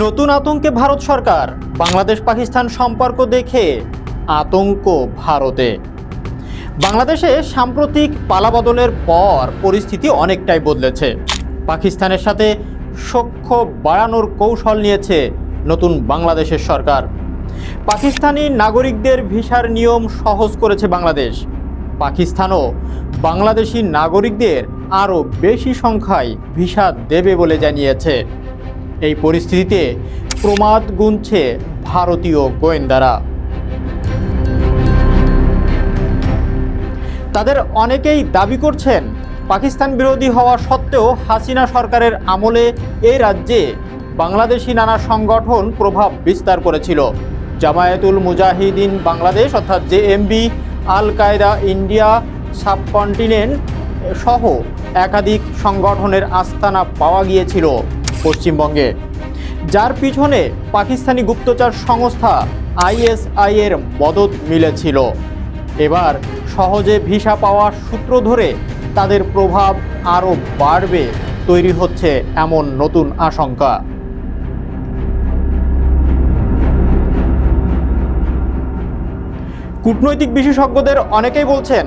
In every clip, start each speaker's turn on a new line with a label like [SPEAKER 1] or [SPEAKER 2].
[SPEAKER 1] নতুন আতঙ্কে ভারত সরকার, বাংলাদেশ পাকিস্তান সম্পর্ক দেখে আতঙ্ক ভারতে। বাংলাদেশে সাম্প্রতিক পালাবদলের পর পরিস্থিতি অনেকটাই বদলেছে। পাকিস্তানের সাথে সখ্য বাড়ানোর কৌশল নিয়েছে নতুন বাংলাদেশের সরকার। পাকিস্তানি নাগরিকদের ভিসার নিয়ম সহজ করেছে বাংলাদেশ। পাকিস্তানও বাংলাদেশি নাগরিকদের আরও বেশি সংখ্যায় ভিসা দেবে বলে জানিয়েছে। এই পরিস্থিতিতে প্রমাদ গুনছে ভারতীয় গোয়েন্দারা। তাদের অনেকেই দাবি করছেন, পাকিস্তান বিরোধী হওয়া সত্ত্বেও হাসিনা সরকারের আমলে এই রাজ্যে বাংলাদেশি নানা সংগঠন প্রভাব বিস্তার করেছিল। জামায়াতুল মুজাহিদিন বাংলাদেশ অর্থাৎ জেএমবি আল কায়দা ইন্ডিয়া সাবকন্টিনেন্ট সহ একাধিক সংগঠনের আস্তানা পাওয়া গিয়েছিল। পশ্চিমবঙ্গে, যার পিছনে পাকিস্তানি গুপ্তচর সংস্থা আইএসআই এর মদত মিলেছিল। এবার সহজে ভিসা পাওয়ার সূত্র ধরে তাদের প্রভাব আরও বাড়বে, তৈরি হচ্ছে এমন নতুন আশঙ্কা। কূটনৈতিক বিশেষজ্ঞদের অনেকেই বলছেন,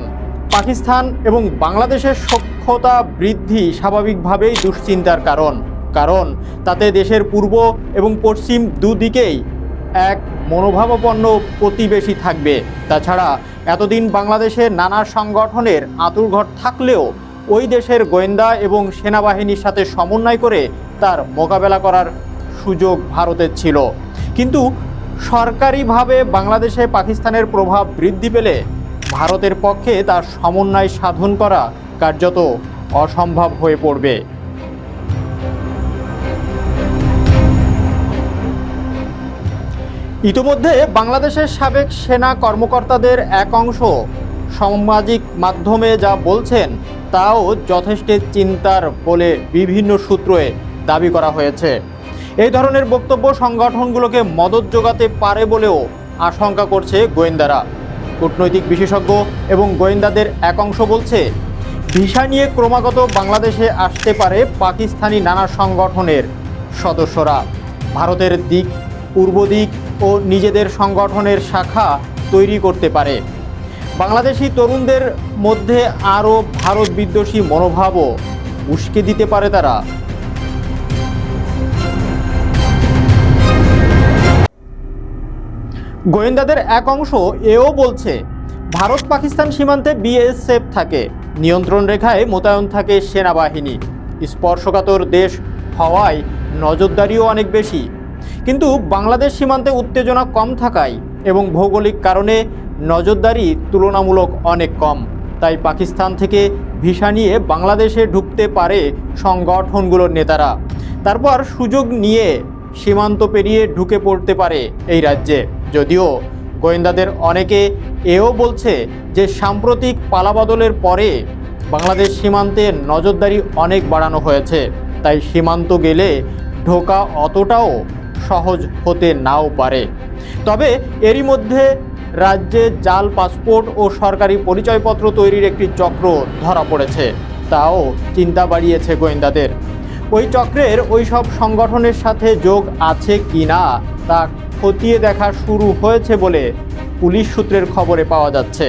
[SPEAKER 1] পাকিস্তান এবং বাংলাদেশের সক্ষতা বৃদ্ধি স্বাভাবিকভাবেই দুশ্চিন্তার কারণ। কারণ তাতে দেশের পূর্ব এবং পশ্চিম দুদিকেই এক মনোভাবাপন্ন প্রতিবেশী থাকবে। তাছাড়া এতদিন বাংলাদেশে নানা সংগঠনের আঁতুড়ঘর থাকলেও ওই দেশের গোয়েন্দা এবং সেনাবাহিনীর সাথে সমন্বয় করে তার মোকাবেলা করার সুযোগ ভারতের ছিল। কিন্তু সরকারিভাবে বাংলাদেশে পাকিস্তানের প্রভাব বৃদ্ধি পেলে ভারতের পক্ষে তার সমন্বয় সাধন করা কার্যত অসম্ভব হয়ে পড়বে। ইতোমধ্যে বাংলাদেশের সাবেক সেনা কর্মকর্তাদের এক অংশ সামাজিক মাধ্যমে যা বলছেন তাও যথেষ্ট চিন্তার বলে বিভিন্ন সূত্রে দাবি করা হয়েছে। এই ধরনের বক্তব্য সংগঠনগুলোকে মদত যোগাতে পারে বলেও আশঙ্কা করছে গোয়েন্দারা। কূটনৈতিক বিশেষজ্ঞ এবং গোয়েন্দাদের এক অংশ বলছে, ভিসা নিয়ে ক্রমাগত বাংলাদেশে আসতে পারে পাকিস্তানি নানা সংগঠনের সদস্যরা। ভারতের দিক পূর্ব দিক ও নিজেদের সংগঠনের শাখা তৈরি করতে পারে। বাংলাদেশি তরুণদের মধ্যে আরও ভারত বিদ্বেষী মনোভাবও উস্কে দিতে পারে তারা। গোয়েন্দাদের এক অংশ এও বলছে, ভারত পাকিস্তান সীমান্তে বিএসএফ থাকে, নিয়ন্ত্রণ রেখায় মোতায়েন থাকে সেনাবাহিনী। স্পর্শকাতর দেশ হওয়ায় নজরদারিও অনেক বেশি। কিন্তু বাংলাদেশ সীমান্তে উত্তেজনা কম থাকায় এবং ভৌগোলিক কারণে নজরদারি তুলনামূলক অনেক কম। তাই পাকিস্তান থেকে ভিসা নিয়ে বাংলাদেশে ঢুকতে পারে সংগঠনগুলোর নেতারা। তারপর সুযোগ নিয়ে সীমান্ত পেরিয়ে ঢুকে পড়তে পারে এই রাজ্যে। যদিও গোয়েন্দাদের অনেকে এও বলছে যে সাম্প্রতিক পালাবদলের পরে বাংলাদেশ সীমান্তে নজরদারি অনেক বাড়ানো হয়েছে। তাই সীমান্ত গেলে ঢোকা অতটাও সহজ হতে নাও পারে। তবে এরই মধ্যে রাজ্যে জাল পাসপোর্ট ও সরকারি পরিচয়পত্র তৈরির একটি চক্র ধরা পড়েছে। তাও চিন্তা বাড়িয়েছে গোয়েন্দাদের। ওই চক্রের ওই সব সংগঠনের সাথে যোগ আছে কি না, তা খতিয়ে দেখা শুরু হয়েছে বলে পুলিশ সূত্রের খবরে পাওয়া যাচ্ছে।